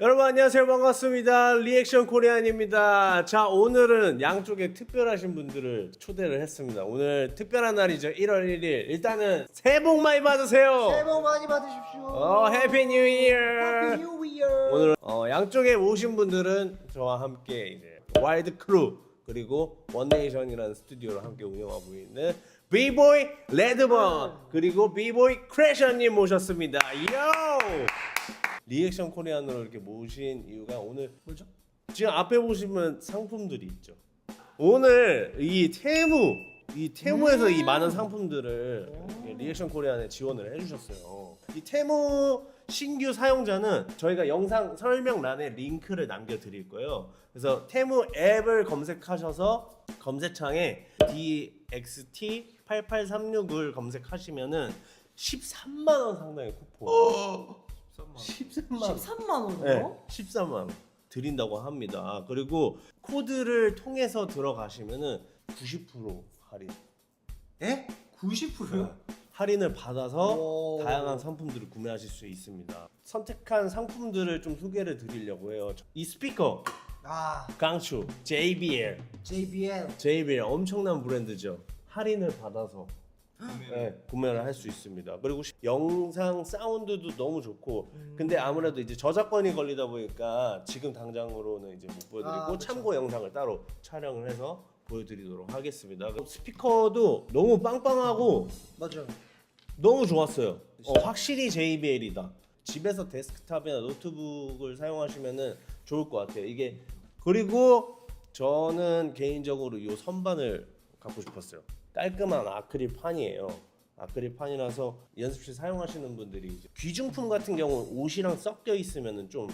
여러분 안녕하세요 반갑습니다 리액션 코리안입니다 자 오늘은 양쪽에 특별하신 분들을 초대를 했습니다 오늘 특별한 날이죠 1월 1일 일단은 새해 복 많이 받으세요 새해 복 많이 받으십시오. 어 해피 뉴 이어 해피 뉴 이어. 오늘 어, 양쪽에 오신 분들은 저와 함께 이제 와일드 크루 그리고 원네이션이라는 스튜디오를 함께 운영하고 있는 비보이 레드번 그리고 비보이 크래셔님 모셨습니다. 요! 리액션 코리안으로 이렇게 모신 이유가 오늘 뭐죠? 지금 앞에 보시면 상품들이 있죠. 오늘 이 테무 이 테무에서 이 많은 상품들을 이렇게 리액션 코리안에 지원을 해주셨어요. 이 테무 신규 사용자는 저희가 영상 설명란에 링크를 남겨드릴 거예요. 그래서 테무 앱을 검색하셔서 검색창에 DXT 8836을 검색하시면은 13만 원 상당의 쿠폰. 13만 원. 13만 원이요? 네, 13만 원 드린다고 합니다. 그리고 코드를 통해서 들어가시면은 90% 할인. 에? 90%요? 할인을 받아서 오. 다양한 상품들을 구매하실 수 있습니다. 선택한 상품들을 좀 소개를 드리려고 해요. 이 스피커 아, 강추 JBL JBL. JBL 엄청난 브랜드죠. 할인을 받아서 네, 구매를 할 수 있습니다. 그리고 시- 영상 사운드도 너무 좋고, 근데 아무래도 이제 저작권이 걸리다 보니까 지금 당장으로는 이제 못 보여드리고 아, 그쵸. 참고 영상을 따로 촬영을 해서 보여드리도록 하겠습니다. 그 스피커도 너무 빵빵하고 맞아요. 너무 좋았어요. 어, 확실히 JBL이다. 집에서 데스크탑이나 노트북을 사용하시면은 좋을 것 같아요. 이게 그리고 저는 개인적으로 이 선반을 갖고 싶었어요. 깔끔한 아크릴 판이에요. 아크릴 판이라서 연습실 사용하시는 분들이 이제 귀중품 같은 경우는 옷이랑 섞여 있으면은 좀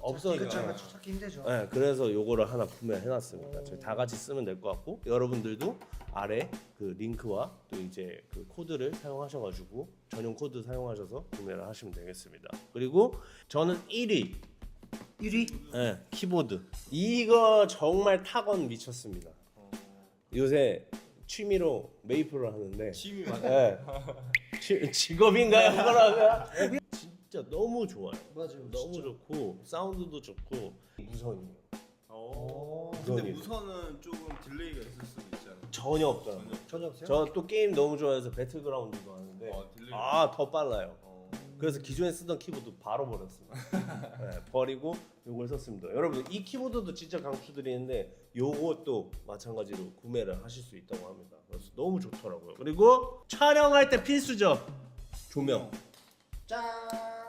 없어지죠. 그쵸, 그쵸. 찾기 힘들죠. 네, 그래서 요거를 하나 구매해놨습니다. 저희 다 같이 쓰면 될 것 같고 여러분들도 아래 그 링크와 또 이제 그 코드를 사용하셔가지고 전용 코드 사용하셔서 구매를 하시면 되겠습니다. 그리고 저는 1위 1위? 네, 키보드 이거 정말 타건 미쳤습니다. 요새 취미로 메이플을 하는데 취미 네. 지- 직업인가요? 뭐라고요? 진짜 너무 좋아요. 맞아요. 너무. 좋고 사운드도 좋고 무선이에요. 어. 오. 근데 무선이. 무선은 조금 딜레이가 있을 수도 있잖아. 전혀 없잖아. 전혀. 전혀 없어요? 저 또 게임 너무 좋아해서 배틀그라운드도 하는데 어, 딜레이. 아 더 빨라요. 어. 그래서 기존에 쓰던 키보드 바로 버렸습니다. 네, 버리고 요걸 썼습니다. 여러분 이 키보드도 진짜 강추드리는데 요것도 마찬가지로 구매를 하실 수 있다고 합니다. 그래서 너무 좋더라고요. 그리고 촬영할 때 필수죠. 조명. 짠.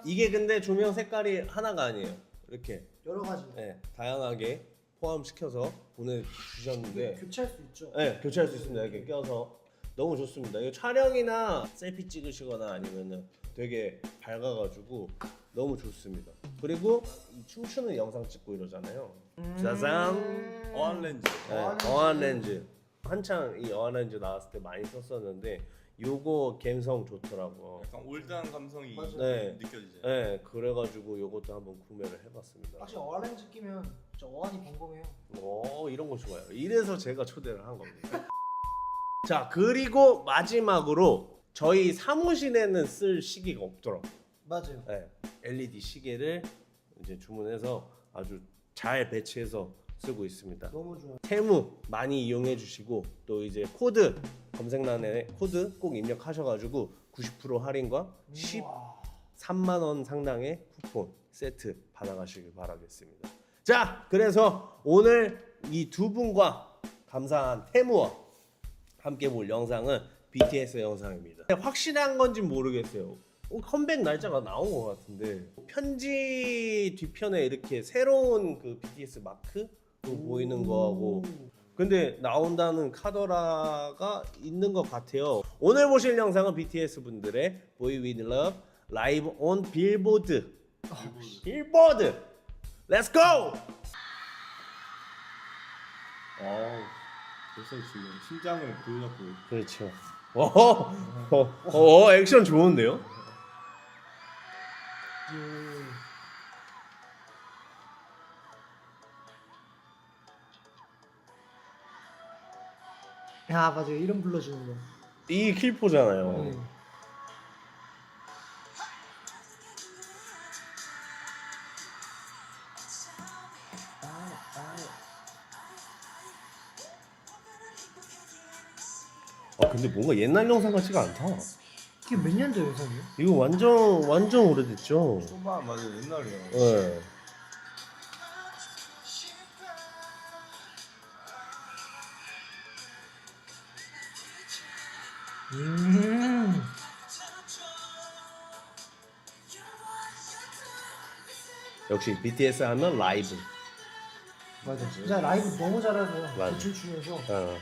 이게 근데 조명 색깔이 하나가 아니에요. 이렇게 여러 가지. 네, 다양하게 포함시켜서 보내주셨는데 교체할 수 있죠. 네, 교체할 수 있습니다. 이렇게 껴서 너무 좋습니다. 이거 촬영이나 셀피 찍으시거나 아니면은 되게 밝아가지고 너무 좋습니다. 그리고 이 춤추는 영상 찍고 이러잖아요. 짜잔. 어안 렌즈. 네, 어안 렌즈. 한창 이 어안 렌즈 나왔을 때 많이 썼었는데 요거 감성 좋더라고. 약간 올드한 감성이 맞아요. 네. 느껴지죠. 네, 그래가지고 요것도 한번 구매를 해봤습니다. 확실히 어렌지 끼면 진짜 어안이 벙벙해요. 오 이런 거 좋아요. 이래서 제가 초대를 한 겁니다. 자 그리고 마지막으로 저희 사무실에는 쓸 시계가 없더라고. 맞아요. 네, LED 시계를 이제 주문해서 아주 잘 배치해서 쓰고 있습니다. 너무 좋아요. 테무 많이 이용해 주시고 또 이제 코드 검색란에 코드 꼭 입력하셔가지고 90% 할인과 13만 원 상당의 쿠폰 세트 받아가시길 바라겠습니다. 자, 그래서 오늘 이 두 분과 감사한 테무와 함께 볼 영상은 BTS 영상입니다. 확실한 건지 모르겠어요. 어, 컴백 날짜가 나온 것 같은데 편지 뒤편에 이렇게 새로운 그 BTS 마크 보이는 거하고 근데 나온다는 카더라가 있는 것 같아요. 오늘 보실 영상은 BTS 분들의 Boy With Love 라이브 온 빌보드. 빌보드. Let's go. 어. 벌써 지금 심장을 보여잡고 그렇죠. 어, 어, 어, 액션 좋은데요? 야 맞아요. 이름 불러주는 거. 이 킬포잖아요. 네. 근데 뭔가 옛날 영상 같지가 않다. 이게 몇 년도 영상이에요? 이거 완전 완전 오래됐죠. 초반 맞아 옛날이야. 네. 음. 역시 BTS 하면 라이브. 맞아. 진짜 라이브 너무 잘해서 맞아. 대춤 추면서 어.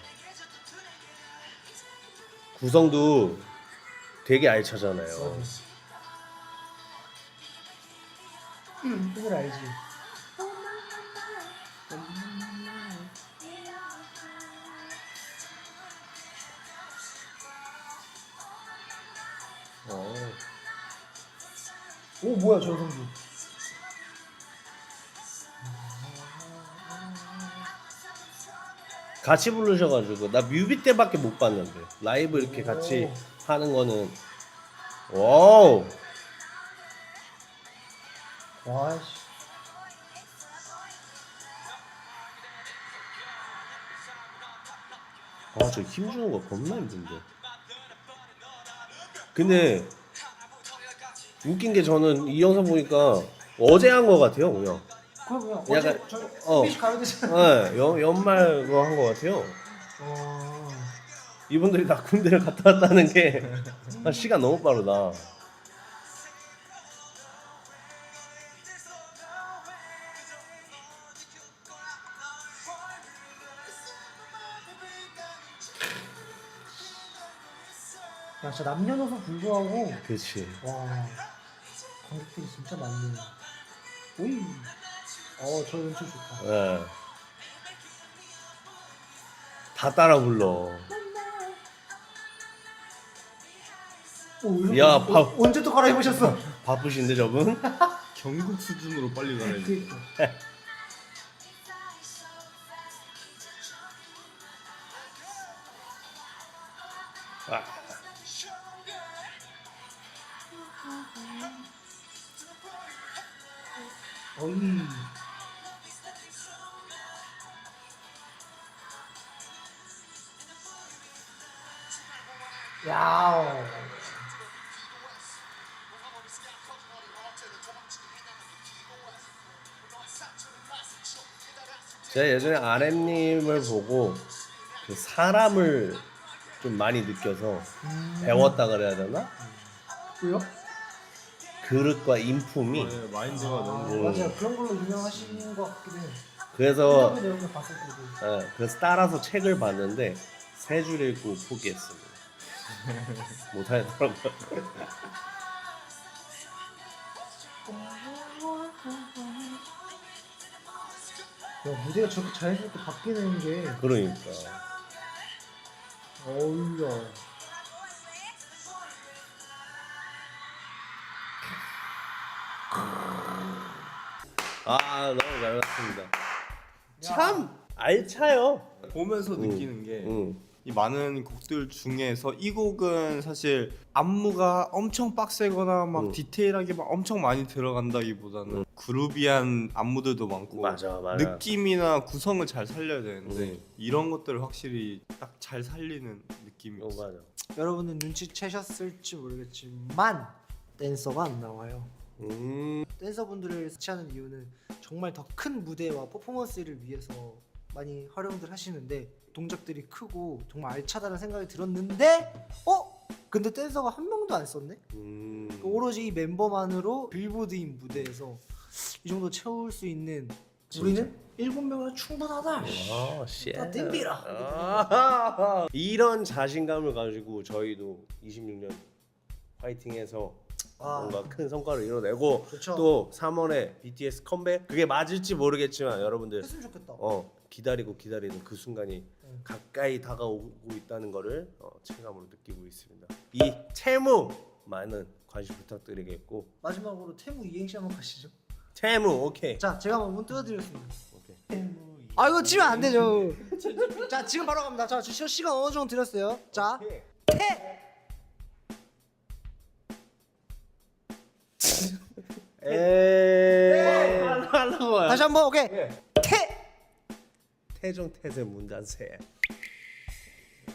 구성도 되게 알차잖아요. 맞아. 음, 그걸 알지. 어. 오 뭐야 저 성주. 같이 부르셔가지고 나 뮤비 때밖에 못 봤는데 라이브 이렇게 같이 하는 거는 와우. 와씨. 아저 힘주는 거 겁나 힘든데. 근데 웃긴 게 저는 이 영상 보니까 어제 한 거 같아요 그냥 그럼 그냥 약간- 어제 저 어. 가야 되잖아. 네, 연, 연말로 한거 같아요 어. 이분들이 다 군대를 갔다 왔다는 게 아, 시간 너무 빠르다 야 진짜 남녀노소 불구하고 그치 와 관객들이 진짜 많네. 오이. 어 저 연출 좋다. 네. 다 따라 불러 오, 야, 거 밥. 어, 언제 또 갈아입으셨어? 바쁘신데 저분? 경국 수준으로 빨리 가야지. 그니까. 아. 어 제가 예전에 RM님을 보고 그 사람을 좀 많이 느껴서 음. 배웠다 그래야 되나? 왜요? 그릇과 인품이 네, 마인드가 아, 너무 맞아요. 그런 걸로 유명하신 것 같기도 해요. 그래서 인터뷰 내용을 봤을 때도. 예, 그래서 따라서 책을 봤는데 세 줄 읽고 포기했습니다. 못하더라고요. 야, 무대가 저렇게 자연스럽게 바뀌는 게 그러니까 어울려. 아 너무 잘 봤습니다. 참 알차요. 보면서 응. 느끼는 게 이 응. 많은 곡들 중에서 이 곡은 사실 안무가 엄청 빡세거나 막 응. 디테일하게 막 엄청 많이 들어간다기보다는 그루비한 안무들도 많고 맞아 맞아. 느낌이나 구성을 잘 살려야 되는데 응. 이런 것들을 확실히 딱 잘 살리는 느낌이 어, 없어. 맞아. 여러분은 눈치채셨을지 모르겠지만 댄서가 안 나와요. 음 댄서분들을 치하는 이유는 정말 더 큰 무대와 퍼포먼스를 위해서 많이 활용들 하시는데 동작들이 크고 정말 알차다는 생각이 들었는데 어? 근데 댄서가 한 명도 안 썼네? 음. 그 오로지 이 멤버만으로 빌보드인 무대에서 이 정도 채울 수 있는 우리는 일곱 명이나 충분하다. 아, 씨. 다 땡기라. 아, 이런 자신감을 가지고 저희도 26년 파이팅해서 아. 뭔가 큰 성과를 이뤄내고 그렇죠. 또 3월에 BTS 컴백 그게 맞을지 모르겠지만 여러분들 했으면 좋겠다. 어 기다리고 기다리는 그 순간이 응. 가까이 다가오고 있다는 거를 어, 체감으로 느끼고 있습니다. 이 채무 많은 관심 부탁드리겠고 마지막으로 태무 이행시 한번 가시죠. 채무 오케이 자, 제가 한번 문. 오케이 아 이거 치면 안 되죠. 자, 지금 바로 갑니다. 자, 저 시간 어느 정도 드렸어요. 자, 태. 에이 하려고 다시 한번 오케이. 태. 태종 태세 문단세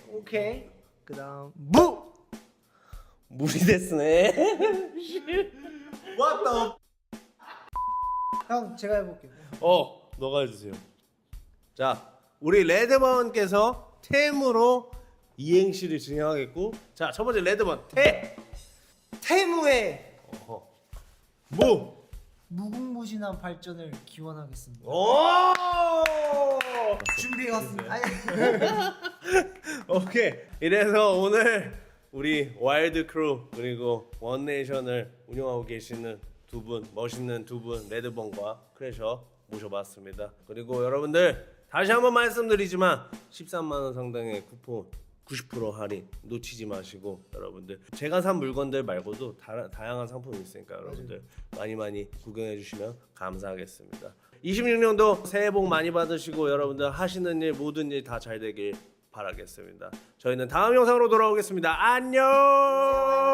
오케이. 그 다음 무. 무리 됐으네. 왔다. 형 제가 해볼게요. 어, 너가 해주세요. 자, 우리 레드먼께서 템으로 이행시를 진행하겠고, 자, 첫 번째 레드먼 태. 태무의 어허. 무. 무궁무진한 발전을 기원하겠습니다. 오. 준비해왔습니다. 아니, 오케이. 이래서 오늘 우리 와일드 크루 그리고 원 네이션을 운영하고 계시는 두 분, 멋있는 두 분, 레드본과 크래셔 모셔봤습니다. 그리고 여러분들 다시 한번 말씀드리지만 13만 원 상당의 쿠폰 90% 할인 놓치지 마시고 여러분들 제가 산 물건들 말고도 다, 다양한 상품이 있으니까 여러분들 많이 많이 구경해 주시면 감사하겠습니다. 26년도 새해 복 많이 받으시고 여러분들 하시는 일 모든 일 다 잘 되길 바라겠습니다. 저희는 다음 영상으로 돌아오겠습니다. 안녕.